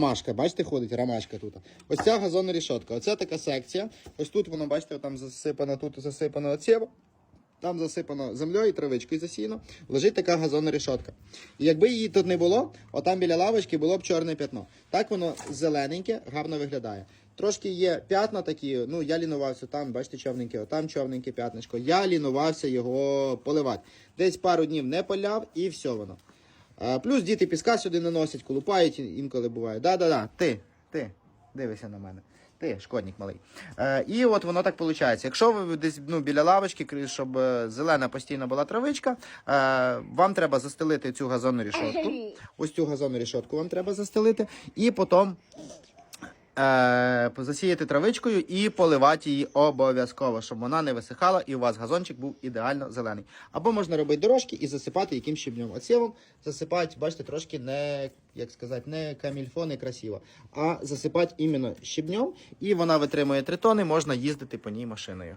Ромашка, бачите, ходить ромашка тут. Ось ця газонна рішотка. Оце така секція. Ось тут воно, бачите, там засипано, тут засипано оцєво. Там засипано землею і травичкою засіяно, лежить така газонна рішотка. І якби її тут не було, отам біля лавочки було б чорне п'ятно. Так воно зелененьке, гарно виглядає. Трошки є п'ятна такі, ну я лінувався там, бачите, човненьке, отам човненьке п'ятничко. Я лінувався його поливати. Десь пару днів не поляв і все воно. А, плюс діти піска сюди наносять, колупають інколи буває. Да-да-да, ти, ти, дивися на мене. Ти, шкодник малий. Е, і от воно так виходить. Якщо ви десь ну, біля лавочки, щоб е, зелена постійно була травичка, е, вам треба застелити цю газонну рішотку. Ось цю газонну рішотку вам треба застелити. І потім е, засіяти травичкою і поливати її обов'язково, щоб вона не висихала і у вас газончик був ідеально зелений. Або можна робити дорожки і засипати яким щебнем. Отсівом засипати, бачите, трошки не, як сказати, не камільфо, не красиво, а засипати іменно щебнем, і вона витримує 3 тони, можна їздити по ній машиною.